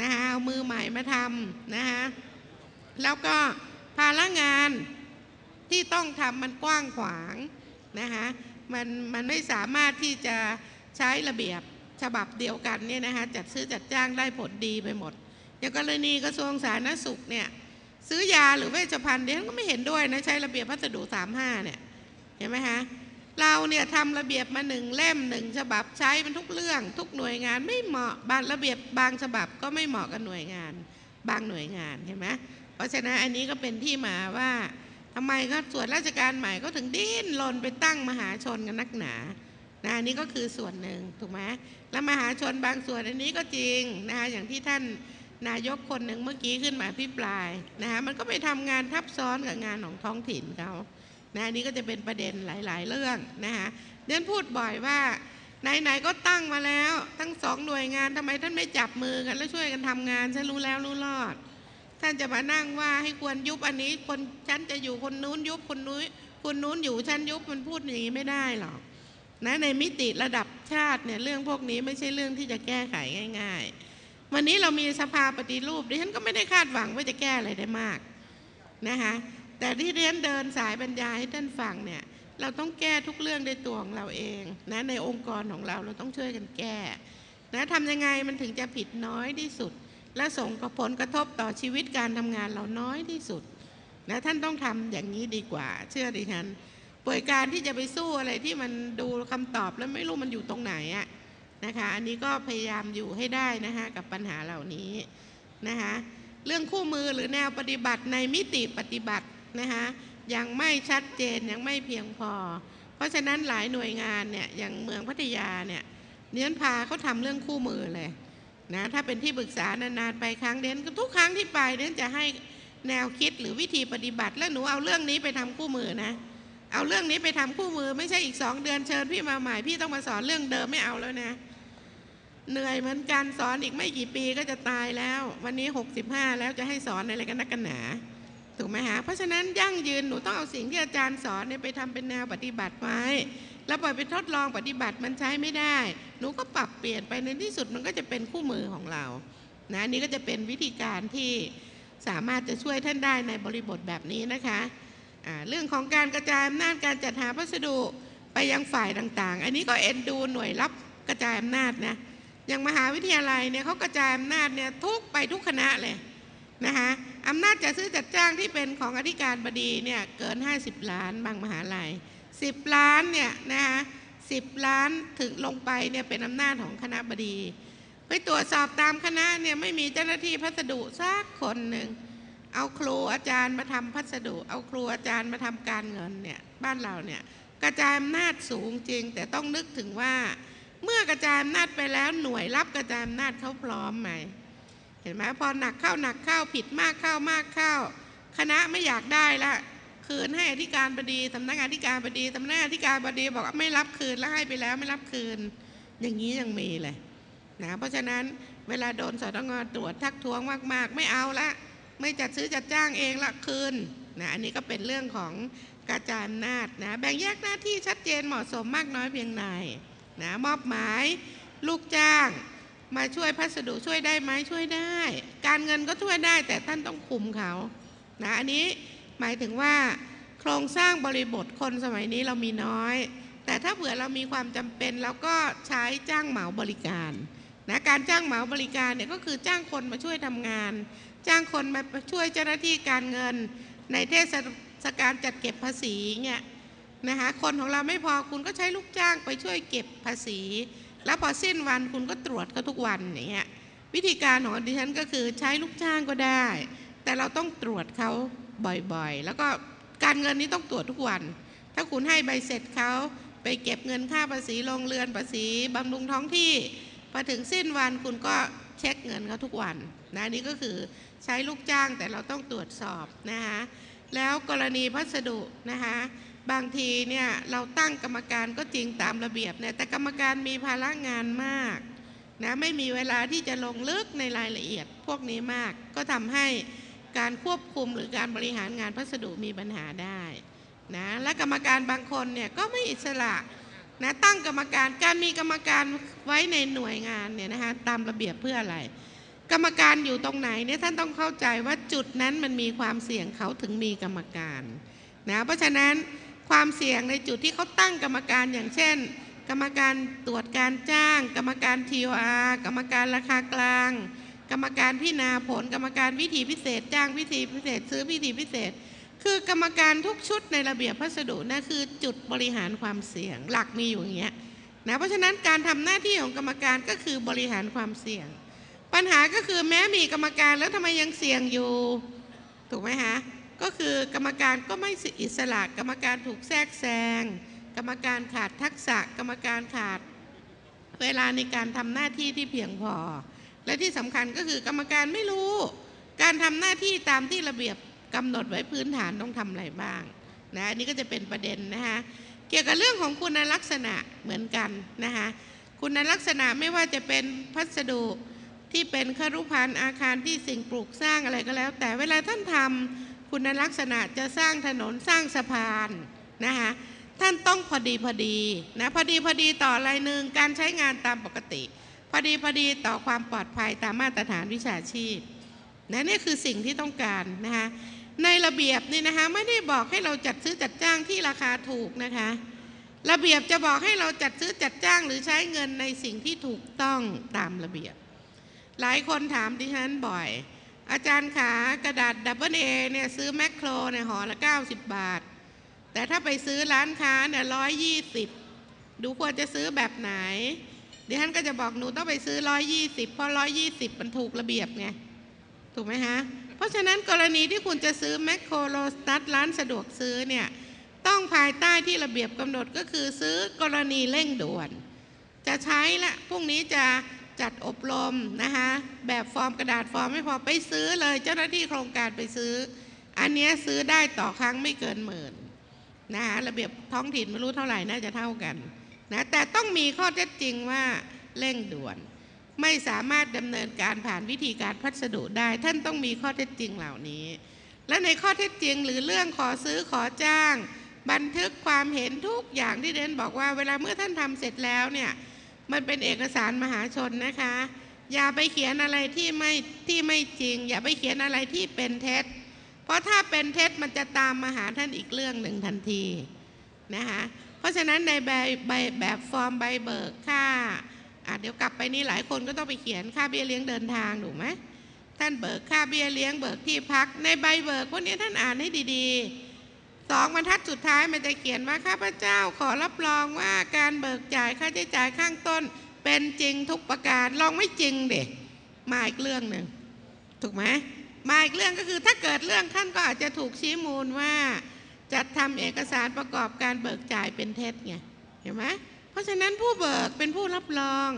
นะคะเอามือใหม่มาทำนะคะแล้วก็ภาระงานที่ต้องทำมันกว้างขวางนะคะมันมันไม่สามารถที่จะใช้ระเบียบฉบับเดียวกันเนี่ยนะคะจัดซื้อจัดจ้างได้ผลดีไปหมด อย่างกรณีกระทรวงสาธารณสุขเนี่ยซื้อยาหรือเวชภัณฑ์เนี่ยก็ไม่เห็นด้วยนะใช้ระเบียบพัสดุ35เนี่ยเห็นไหมคะ เราเนี่ยทำระเบียบมาหนึ่งเล่มหนึ่งฉบับใช้มันทุกเรื่อง ทุกหน่วยงานไม่เหมาะบางระเบียบบางฉบับก็ไม่เหมาะกับหน่วยงาน บางหน่วยงานเห็นไหมเพราะฉะนั้นอันนี้ก็เป็นที่มาว่าทำไมก็ส่วนราชการใหม่ก็ถึงดิ้นรนไปตั้งมหาชนกันนักหนานะอันนี้ก็คือส่วนหนึ่งถูกไหมแล้วมหาชนบางส่วนอันนี้ก็จริงนะคะอย่างที่ท่านนายกคนหนึ่งเมื่อกี้ขึ้นมาพิปรายนะคะมันก็ไปทำงานทับซ้อนกับงานของท้องถิ่นเขา นะอันนี้ก็จะเป็นประเด็นหลาย ๆ เรื่องนะคะเดนพูดบ่อยว่าไหนๆก็ตั้งมาแล้วทั้งสองหน่วยงานทำไมท่านไม่จับมือกัน แล้วช่วยกันทำงานฉันรู้แล้วรู้รอด ท่านจะมานั่งว่าให้ควรยุบอันนี้คนฉันจะอยู่คนนู้นยุบคนนู้นคนนู้นอยู่ฉันยุบมันพูดอย่างนี้ไม่ได้หรอกนะในมิติระดับชาติเนี่ยเรื่องพวกนี้ไม่ใช่เรื่องที่จะแก้ไขง่าย ๆ วันนี้เรามีสภาปฏิรูปดิฉันก็ไม่ได้คาดหวังว่าจะแก้อะไรได้มากนะคะ แต่ที่เรียนเดินสายบรรยายให้ท่านฟังเนี่ยเราต้องแก้ทุกเรื่องในตัวของเราเองนะในองค์กรของเราเราต้องช่วยกันแก้นะทำยังไงมันถึงจะผิดน้อยที่สุด และส่งผลกระทบต่อชีวิตการทำงานเราน้อยที่สุดนะท่านต้องทำอย่างนี้ดีกว่า เชื่อดิฉันป่วยการที่จะไปสู้อะไรที่มันดูคำตอบแล้วไม่รู้มันอยู่ตรงไหนอะนะคะอันนี้ก็พยายามอยู่ให้ได้นะคะกับปัญหาเหล่านี้นะคะเรื่องคู่มือหรือแนวปฏิบัติในมิติปฏิบัติ นะคะยังไม่ชัดเจนยังไม่เพียงพอ เพราะฉะนั้นหลายหน่วยงานเนี่ยอย่างเมืองพัทยาเนี่ยเนื้อพาเขาทำเรื่องคู่มือเลยนะถ้าเป็นที่ปรึกษานานๆไปครั้งเด่นทุกครั้งที่ไปเด่นจะให้แนวคิดหรือวิธีปฏิบัติ แล้วหนูเอาเรื่องนี้ไปทำคู่มือนะ เอาเรื่องนี้ไปทำคู่มือ ไม่ใช่อีกสองเดือนเชิญพี่มาใหม่พี่ต้องมาสอนเรื่องเดิมไม่เอาแล้วนะ เหนื่อยเหมือนกันสอนอีกไม่กี่ปีก็จะตายแล้ว วันนี้ 65 แล้วจะให้สอนอะไรกันนักกันหนา ถูกไหมฮะเพราะฉะนั้นยั่งยืนหนูต้องเอาสิ่งที่อาจารย์สอนเนี่ยไปทำเป็นแนวปฏิบัติไว้ แล้วปล่อยไปทดลองปฏิบัติมันใช้ไม่ได้ หนูก็ปรับเปลี่ยนไปในที่สุดมันก็จะเป็นคู่มือของเรานะนนี้ก็จะเป็นวิธีการที่สามารถจะช่วยท่านได้ในบริบทแบบนี้นะคะะเรื่องของการกระจายอำนาจการจัดหาพัสดุไปยังฝ่ายต่างๆ อันนี้ก็เอ็นดูหน่วยรับกระจายอำนาจนะอย่างมหาวิทยาลัยเนี่ยเขากระจายอำนาจเนี่ยทุกไปทุกคณะเลยนะคะ อำนาจจัดซื้อจัดจ้างที่เป็นของอธิการบดีเนี่ยเกิน 50 ล้านบางมหาลัย 10 ล้านเนี่ยนะคะสิล้านถึงลงไปเนี่ยเป็นอำนาจของคณะบดี ไปตรวจสอบตามคณะเนี่ยไม่มีเจ้าหน้าที่พัสดุสักคนหนึ่ง เอาครูอาจารย์มาทำพัสดุ เอาครูอาจารย์มาทำการเงินเนี่ยบ้านเราเนี่ยกระจายอำนาจสูงจริง แต่ต้องนึกถึงว่า เมื่อกระจายอำนาจไปแล้วหน่วยรับกระจายอำนาจเขาพร้อมไหม เห็นไหมพอหนักเข้าหนักเข้าผิดมากเข้ามากเข้า คณะไม่อยากได้ละคืนให้อธิการบดีสำนักงานอธิการบดีสำนักงานอธิการบดีบอกว่าไม่รับคืนแล้วให้ไปแล้วไม่รับคืน อย่างนี้ยังมีเลยนะเพราะฉะนั้นเวลาโดนสตงตรวจทักท้วงมากๆ ไม่เอาละไม่จัดซื้อจัดจ้างเองละคืนนะอันนี้ก็เป็นเรื่องของกระจายอำนาจนะแบ่งแยกหน้าที่ชัดเจนเหมาะสมมากน้อยเพียงใดนะมอบหมายลูกจ้าง มาช่วยพัสดุช่วยได้ไหมช่วยได้ การเงินก็ช่วยได้แต่ท่านต้องคุมเขานะอันนี้หมายถึงว่า โครงสร้างบริบทคนสมัยนี้เรามีน้อย แต่ถ้าเผื่อเรามีความจำเป็นเราก็ใช้จ้างเหมาบริการนะการจ้างเหมาบริการเนี่ยก็คือจ้างคนมาช่วยทำงาน จ้างคนมาช่วยเจ้าหน้าที่การเงิน ในเทศกาลจัดเก็บภาษีเนี่ยนะคะคนของเราไม่พอคุณก็ใช้ลูกจ้างไปช่วยเก็บภาษี แล้วพอสิ้นวันคุณก็ตรวจเขาทุกวันอย่างเงี้ยวิธีการของดิฉันก็คือใช้ลูกจ้างก็ได้ แต่เราต้องตรวจเขาบ่อยๆ แล้วก็การเงินนี้ต้องตรวจทุกวัน ถ้าคุณให้ใบเสร็จเขาไปเก็บเงินค่าภาษีโรงเรือนภาษีบำรุงท้องที่พอถึงสิ้นวันคุณก็เช็คเงินเขาทุกวันนะนี่ก็คือใช้ลูกจ้างแต่เราต้องตรวจสอบนะคะแล้วกรณีพัสดุนะคะ บางทีเนี่ยเราตั้งกรรมการก็จริงตามระเบียบเนี่ยแต่กรรมการมีภาระงานมากนะไม่มีเวลาที่จะลงลึกในรายละเอียดพวกนี้มาก ก็ทำให้การควบคุมหรือการบริหารงานพัสดุมีปัญหาได้นะและกรรมการบางคนเนี่ยก็ไม่อิสระนะตั้งกรรมการการมีกรรมการไว้ในหน่วยงานเนี่ยนะคะตามระเบียบเพื่ออะไร กรรมการอยู่ตรงไหนเนี่ยท่านต้องเข้าใจว่าจุดนั้นมันมีความเสี่ยงเขาถึงมีกรรมการนะเพราะฉะนั้น ความเสี่ยงในจุดที่เขาตั้งกรรมการอย่างเช่น กรรมการตรวจการจ้าง กรรมการ TOR กรรมการราคากลาง กรรมการพิจารณาผล กรรมการวิธีพิเศษ จ้างวิธีพิเศษ ซื้อวิธีพิเศษ คือกรรมการทุกชุดในระเบียบพัสดุนั่นคือจุดบริหารความเสี่ยงหลักมีอยู่อย่างเงี้ยนะเพราะฉะนั้นการทำหน้าที่ของกรรมการก็คือบริหารความเสี่ยง ปัญหาก็คือแม้มีกรรมการแล้วทำไมยังเสี่ยงอยู่ถูกไหมฮะ ก็คือกรรมการก็ไม่อิสระ กรรมการถูกแทรกแซง กรรมการขาดทักษะ กรรมการขาด เวลาในการทำหน้าที่ที่เพียงพอ และที่สำคัญก็คือกรรมการไม่รู้ การทำหน้าที่ตามที่ระเบียบกำหนดไว้พื้นฐานต้องทำอะไรบ้างนะอันนี้ก็จะเป็นประเด็นนะคะเกี่ยวกับเรื่องของคุณลักษณะเหมือนกันนะคะคุณลักษณะไม่ว่าจะเป็นพัสดุที่เป็นครุพันธ์อาคารที่สิ่งปลูกสร้างอะไรก็แล้ว แต่เวลาท่านทำ คุณลักษณะจะสร้างถนนสร้างสะพานนะคะท่านต้องพอดีพอดีนะพอดีพอดีต่ออะไรหนึ่งการใช้งานตามปกติ พอดีพอดีต่อความปลอดภัยตามมาตรฐานวิชาชีพนะนี่คือสิ่งที่ต้องการนะคะในระเบียบนี่นะคะไม่ได้บอกให้เราจัดซื้อจัดจ้างที่ราคาถูกนะคะระเบียบจะบอกให้เราจัดซื้อจัดจ้างหรือใช้เงินในสิ่งที่ถูกต้องตามระเบียบ หลายคนถามดิฉันบ่อย อาจารย์ขากระดาษดับเบิลเอเนี่ยซื้อแมคโครเนี่ยห่อละ 90 บาท แต่ถ้าไปซื้อร้านค้าเนี่ยร้อยยี่สิบดูควรจะซื้อแบบไหนดิฉันก็จะบอกหนูต้องไปซื้อร้อยยี่สิบเพราะร้อยยี่สิบมันถูกระเบียบไง ถูกไหมฮะ เพราะฉะนั้นกรณีที่คุณจะซื้อแมคโครโลสตัสร้านสะดวกซื้อเนี่ยต้องภายใต้ที่ระเบียบกำหนดก็คือซื้อกรณีเร่งด่วน จะใช้ละพรุ่งนี้จะ จัดอบรมนะคะแบบฟอร์มกระดาษฟอร์มไม่พอไปซื้อเลยเจ้าหน้าที่โครงการไปซื้อ อันนี้ซื้อได้ต่อครั้งไม่เกินหมื่นนะคะระเบียบท้องถิ่นไม่รู้เท่าไหร่น่าจะเท่ากันนะแต่ต้องมีข้อเท็จจริงว่าเร่งด่วน ไม่สามารถดำเนินการผ่านวิธีการพัสดุได้ ท่านต้องมีข้อเท็จจริงเหล่านี้ และในข้อเท็จจริงหรือเรื่องขอซื้อขอจ้าง บันทึกความเห็นทุกอย่างที่เดนบอกว่า เวลาเมื่อท่านทำเสร็จแล้วเนี่ย มันเป็นเอกสารมหาชนนะคะ อย่าไปเขียนอะไรที่ไม่ที่ไม่จริง อย่าไปเขียนอะไรที่เป็นเท็จ เพราะถ้าเป็นเท็จมันจะตามมาหาท่านอีกเรื่องหนึ่งทันทีนะคะเพราะฉะนั้นในใบใบแบบฟอร์มใบเบิกค่าเดี๋ยวกลับไปนี่หลายคนก็ต้องไปเขียนค่าเบี้ยเลี้ยงเดินทางถูกไหมท่านเบิกค่าเบี้ยเลี้ยงเบิกที่พักในใบเบิกพวกนี้ท่านอ่านให้ดีๆ สองบรรทัดสุดท้ายมันจะเขียนว่าข้าพเจ้าขอรับรองว่าการเบิกจ่ายค่าใช้จ่ายข้างต้น เป็นจริงทุกประการลองไม่จริงเด็กมาอีกเรื่องหนึ่งถูกไหมมาอีกเรื่องก็คือถ้าเกิดเรื่องท่านก็อาจจะถูกชี้มูลว่าจัดทำเอกสารประกอบการเบิกจ่ายเป็นเท็จไงเห็นไหมเพราะฉะนั้นผู้เบิกเป็นผู้รับรอง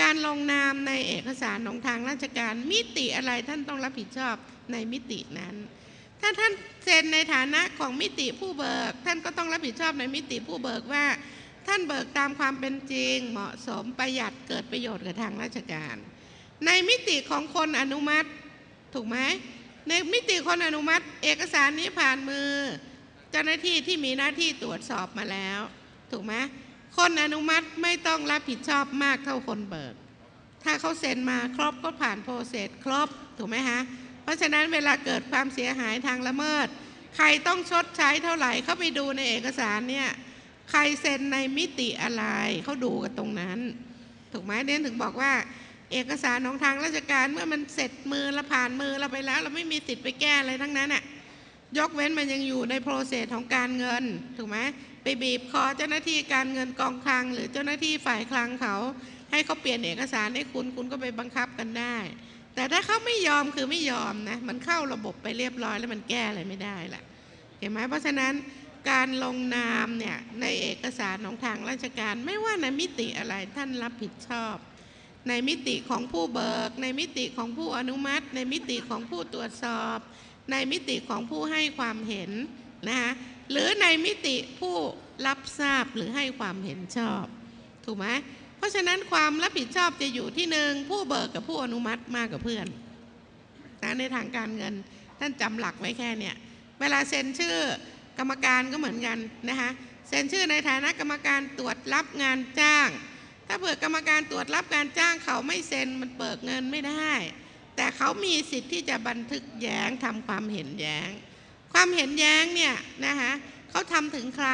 การลงนามในเอกสารของทางราชการมิติอะไรท่านต้องรับผิดชอบในมิตินั้น ถ้าท่านเซ็นในฐานะของมิติผู้เบิก ท่านก็ต้องรับผิดชอบในมิติผู้เบิกว่า ท่านเบิกตามความเป็นจริง เหมาะสมประหยัดเกิดประโยชน์กับทางราชการ ในมิติของคนอนุมัติถูกไหมในมิติคนอนุมัติ เอกสารนี้ผ่านมือ เจ้าหน้าที่ที่มีหน้าที่ตรวจสอบมาแล้ว ถูกไหมคนอนุมัติไม่ต้องรับผิดชอบมากเท่าคนเบิก ถ้าเขาเซ็นมาครบก็ผ่านโปรเซสครบถูกไหมฮะ ราะฉะนั้นเวลาเกิดความเสียหายทางละเมิด ใครต้องชดใช้เท่าไหร่เขาไปดูในเอกสารเนี่ยใครเซ็นในมิติอะไรเขาดูกันตรงนั้น ถูกไหมเน้นถึงบอกว่า เอกสารของทางราชการเมื่อมันเสร็จมือเราผ่านมือเราไปแล้ว เราไม่มีสิทธิ์ไปแก้อะไรทั้งนั้นอะยกเว้นมันยังอยู่ในโปรเซสของการเงิน ถูกไหมไปบีบคอเจ้าหน้าที่การเงินกองคลัง หรือเจ้าหน้าที่ฝ่ายคลังเขา ให้เขาเปลี่ยนเอกสารให้คุณคุณก็ไปบังคับกันได้ แต่ถ้าเขาไม่ยอมคือไม่ยอมนะมันเข้าระบบไปเรียบร้อยแล้วมันแก้อะไรไม่ได้แหละเห็นไหมเพราะฉะนั้นการลงนามเนี่ยในเอกสารของทางราชการไม่ว่าในมิติอะไรท่านรับผิดชอบ ในมิติของผู้เบิก ในมิติของผู้อนุมัติ ในมิติของผู้ตรวจสอบ ในมิติของผู้ให้ความเห็นนะคะหรือในมิติผู้รับทราบหรือให้ความเห็นชอบ ถูกไหม เพราะฉะนั้นความรับผิดชอบจะอยู่ที่หนึ่งผู้เบิกกับผู้อนุมัติมากกว่าเพื่อนนะในทางการเงินท่านจำหลักไว้แค่เนี่ยเวลาเซ็นชื่อกรรมการก็เหมือนกันนะคะเซ็นชื่อในฐานะกรรมการตรวจรับงานจ้าง ถ้าเผื่อกรรมการตรวจรับการจ้างเขาไม่เซ็นมันเบิกเงินไม่ได้ แต่เขามีสิทธิ์ที่จะบันทึกแย้งทำความเห็นแย้ง ความเห็นแย้งเนี่ยนะคะเขาทำถึงใคร